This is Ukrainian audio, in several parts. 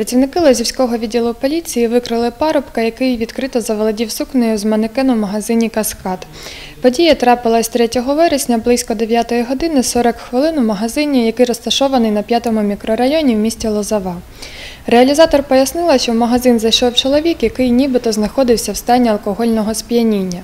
Працівники Лозівського відділу поліції викрили парубка, який відкрито заволодів сукнею з манекену в магазині Каскад. Подія трапилась 3 вересня близько 9 години 40 хвилин у магазині, який розташований на 5-му мікрорайоні в місті Лозова. Реалізатор пояснила, що в магазин зайшов чоловік, який нібито знаходився в стані алкогольного сп'яніння.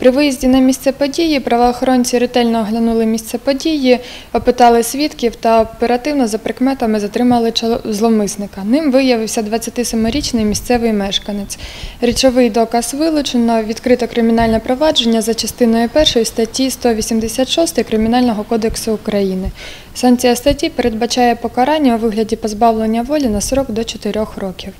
При виїзді на місце події правоохоронці ретельно оглянули місце події, опитали свідків та оперативно за прикметами затримали зловмисника. Ним виявився 27-річний місцевий мешканець. Річовий доказ вилучено, відкрито кримінальне провадження за частиною 1 статті 186 Кримінального кодексу України. Санкція статті передбачає покарання у вигляді позбавлення волі на срок до 4 років.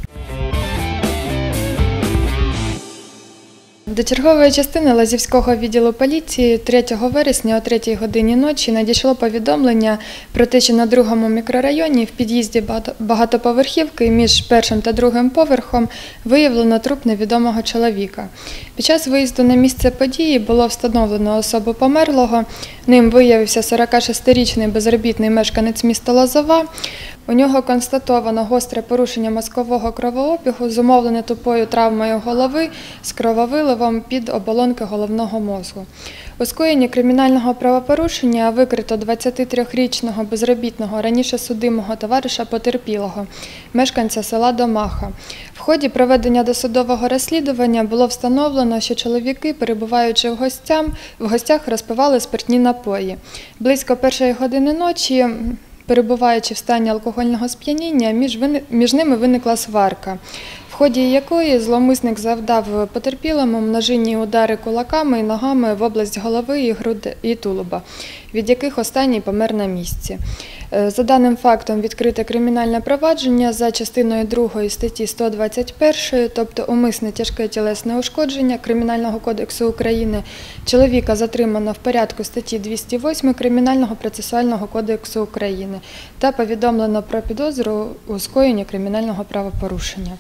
До чергової частини Лазівського відділу поліції 3 вересня о 3 годині ночі надійшло повідомлення про те, що на другому мікрорайоні в під'їзді багатоповерхівки між першим та другим поверхом виявлено труп невідомого чоловіка. Під час виїзду на місце події було встановлено особу померлого. Ним виявився 46-річний безробітний мешканець міста Лозова. У нього констатовано гостре порушення мозкового кровообігу, зумовлене тупою травмою голови з крововиливом під оболонки головного мозку. У скоєнні кримінального правопорушення викрито 23-річного безробітного раніше судимого товариша потерпілого, мешканця села Домаха. В ході проведення досудового розслідування було встановлено, що чоловіки, перебуваючи в гостям, в гостях розпивали спиртні напої. Близько першої години ночі перебуваючи в стані алкогольного сп'яніння, між, ними виникла сварка, ході якої зловмисник завдав потерпілому множинні удари кулаками і ногами в область голови і груди і тулуба, від яких останній помер на місці. Е, За даним фактом відкрите кримінальне провадження за частиною 2 статті 121, тобто умисне тяжке тілесне ушкодження Кримінального кодексу України, чоловіка затримано в порядку статті 208 Кримінального процесуального кодексу України та повідомлено про підозру у скоєнні кримінального правопорушення.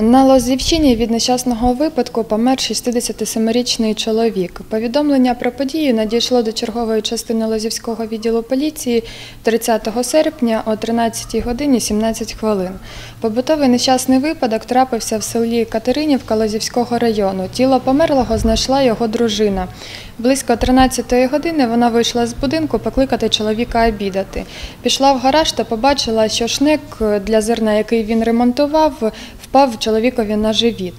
На Лозівщині від нещасного випадку помер 67-річний чоловік. Повідомлення про подію надійшло до чергової частини Лозівського відділу поліції 30 серпня о 13 годині 17 хвилин. Побутовий нещасний випадок трапився в селі Катеринівка Лозівського району. Тіло померлого знайшла його дружина. Близько 13 години вона вийшла з будинку покликати чоловіка обідати. Пішла в гараж та побачила, що шнек для зерна, який він ремонтував, впав чоловікові на живіт.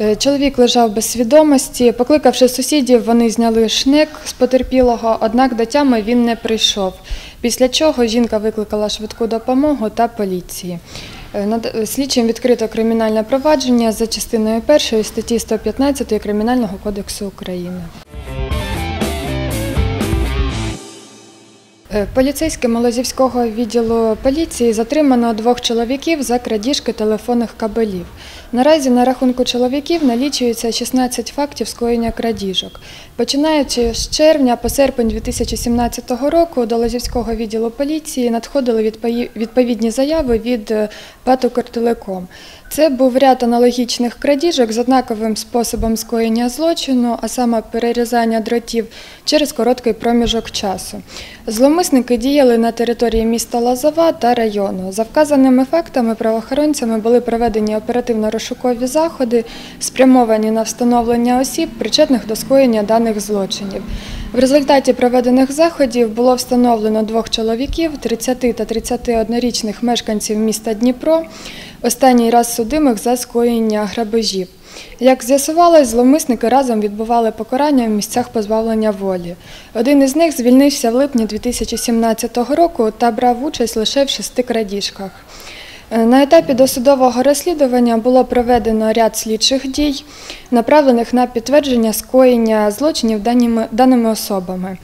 Е, Чоловік лежав без свідомості. Покликавши сусідів, вони зняли шнек з потерпілого, однак до тями він не прийшов. Після чого жінка викликала швидку допомогу та поліції. Е, над- Слідчим відкрито кримінальне провадження за частиною 1 статті 115 Кримінального кодексу України. Поліцейським Лозівського відділу поліції затримано двох чоловіків за крадіжки телефонних кабелів. Наразі на рахунку чоловіків налічується 16 фактів скоєння крадіжок. Починаючи з червня по серпень 2017 року до Лозівського відділу поліції надходили відповідні заяви від е, ПАТ Це був ряд аналогічних крадіжок з однаковим способом скоєння злочину, а саме перерізання дротів через короткий проміжок часу. Зловмисники діяли на території міста Лозова та району. За вказаними фактами правоохоронцями були проведені оперативно-розшукові заходи, спрямовані на встановлення осіб, причетних до скоєння даних злочинів. В результаті проведених заходів було встановлено двох чоловіків, 30 та 31-річних мешканців міста Дніпро, останній раз судимих за скоєння грабежів. Як з'ясувалось, зловмисники разом відбували покарання в місцях позбавлення волі. Один із них звільнився в липні 2017 року та брав участь лише в шести крадіжках. Е, На етапі досудового розслідування було проведено ряд слідчих дій, направлених на підтвердження скоєння злочинів даними, даними особами,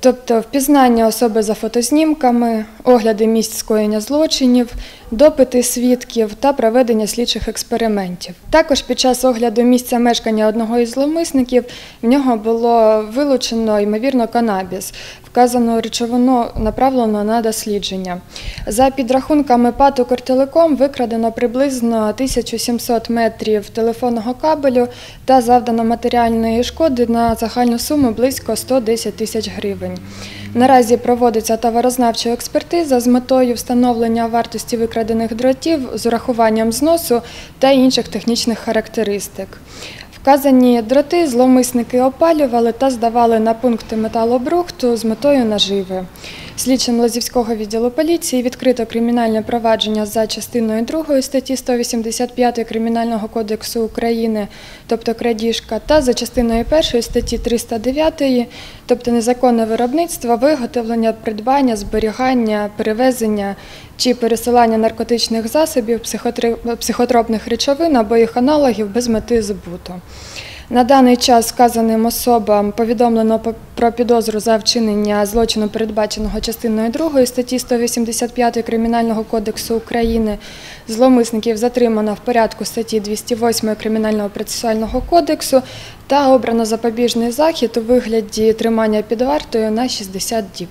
тобто впізнання особи за фотознімками, огляди місць скоєння злочинів, допити свідків та проведення слідчих експериментів. Також під час огляду місця мешкання одного із зловмисників в нього було вилучено ймовірно канабіс. Вказану речовину направлено на дослідження. За підрахунками ПАТ «Укртелеком» викрадено приблизно 1700 метрів телефонного кабелю та завдано матеріальної шкоди на загальну суму близько 110 тисяч гривень. Наразі проводиться товарознавча експертиза з метою встановлення вартості викрадених дротів з урахуванням зносу та інших технічних характеристик. Вказані дроти зловмисники опалювали та здавали на пункти металобрухту з метою наживи. Слідчим Лозівського відділу поліції відкрито кримінальне провадження за частиною 2 статті 185 Кримінального кодексу України, тобто крадіжка, та за частиною 1 статті 309, тобто незаконне виробництво, виготовлення, придбання, зберігання, перевезення чи пересилання наркотичних засобів, психотропних речовин або їх аналогів без мети збуту. На даний час вказаним особам повідомлено по- про підозру за вчинення злочину, передбаченого частиною 2 статті 185 Кримінального кодексу України. Зловмисників затримано в порядку статті 208 Кримінального процесуального кодексу та обрано запобіжний захід у вигляді тримання під вартою на 60 діб.